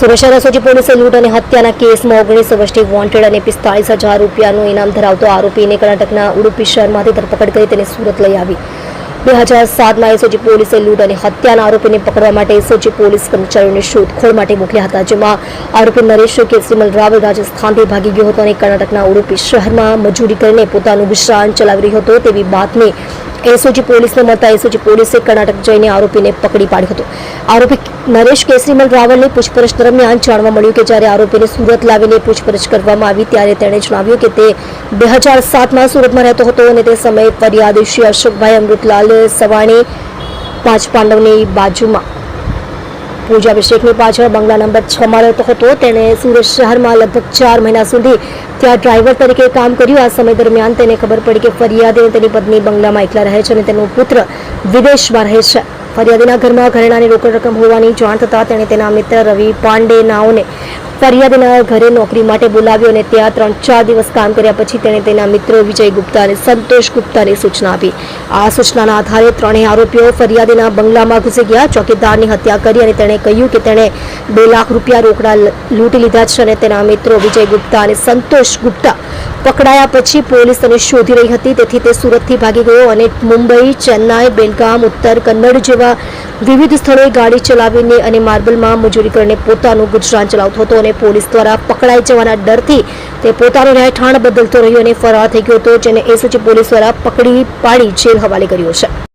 સુરક્ષા રસોજી પોલીસે લૂંટ અને હત્યાના કેસમાં ઓગણીસ વર્ષથી વોન્ટેડ અને પિસ્તાળીસ હજાર રૂપિયાનું ઇનામ ધરાવતો આરોપીને કર્ણાટકના ઉડુપી શહેરમાંથી ધરપકડ કરી તેને સુરત લઈ આવી. બે હજાર સાતમાં એસઓજી પોલીસે લૂંટ અને હત્યાના આરોપીને પકડવા માટે એસઓજી પોલીસ કર્મચારીઓને શોધખોળ માટે મોકલ્યા હતા, જેમાં આરોપી નરેશ કેસરીમલ રાવલ રાજસ્થાનથી ભાગી ગયો હતો અને કર્ણાટકના ઉડુપી શહેરમાં મજૂરી કરીને પોતાનું ગુજરાન ચલાવી રહ્યો હતો તેવી બાતમી એસઓજી પોલીસને મળતા એસઓજી પોલીસે કર્ણાટક જઈને આરોપીને પકડી પાડ્યો હતો. આરોપી નરેશ કેસરીમલ રાવલની પૂછપરછ દરમિયાન જાણવા મળ્યું કે જ્યારે આરોપીને સુરત લાવીને પૂછપરછ કરવામાં આવી ત્યારે તેણે જણાવ્યું કે તે બે હજાર સાતમાં સુરતમાં રહેતો હતો અને તે સમયે ફરિયાદ શ્રી અશોકભાઈ અમૃતલાલ સવાણી પાંચ પાંડવની બાજુમાં પૂજાભિષેકની પાછળ બંગલા નંબર છ માં રહેતો હતો. તેણે સુરત શહેરમાં લગભગ ચાર મહિના સુધી ત્યાં ડ્રાઈવર તરીકે કામ કર્યું. આ સમય દરમિયાન તેને ખબર પડી કે ફરિયાદી તેની પત્ની બંગલામાં એકલા રહે છે અને તેનો પુત્ર વિદેશમાં રહે છે. ફરિયાદીના ઘરમાં ઘરેણાની રોકડ રકમ હોવાની જાણ થતાં તેણે તેના મિત્ર રવિ પાંડે નાઓને ફરિયાદીના ઘરે નોકરી માટે બોલાવ્યો અને ત્યાં ત્રણ ચાર દિવસ કામ કર્યા પછી તેણે તેના મિત્રો વિજય ગુપ્તા અને સંતોષ ગુપ્તાને સૂચના આપી. આ સૂચનાના આધારે ત્રણેય આરોપીઓ ફરિયાદીના બંગલામાં ઘૂસી ગયા. ચોકીદારની હત્યા કરી અને તેણે કહ્યું કે તેણે બે લાખ રૂપિયા રોકડા લૂંટી લીધા છે અને તેના મિત્રો વિજય ગુપ્તા અને સંતોષ ગુપ્તા પકડાયા પછી પોલીસ તેને શોધી રહી હતી. તેથી તે સુરતથી ભાગી ગયો અને મુંબઈ, ચેન્નાઈ, બેલગામ, ઉત્તર કન્નડ જેવા વિવિધ સ્થળોએ ગાડી ચલાવીને અને માર્બલમાં મજૂરી કરીને પોતાનું ગુજરાન ચલાવતો હતો અને પોલીસ દ્વારા પકડાઈ જવાના ડરથી તે પોતાનું રહેઠાણ બદલતો રહ્યો અને ફરાર થઈ ગયો હતો, જેને એસઓજી પોલીસ દ્વારા પકડી પાડી જેલ હવાલે કર્યો છે.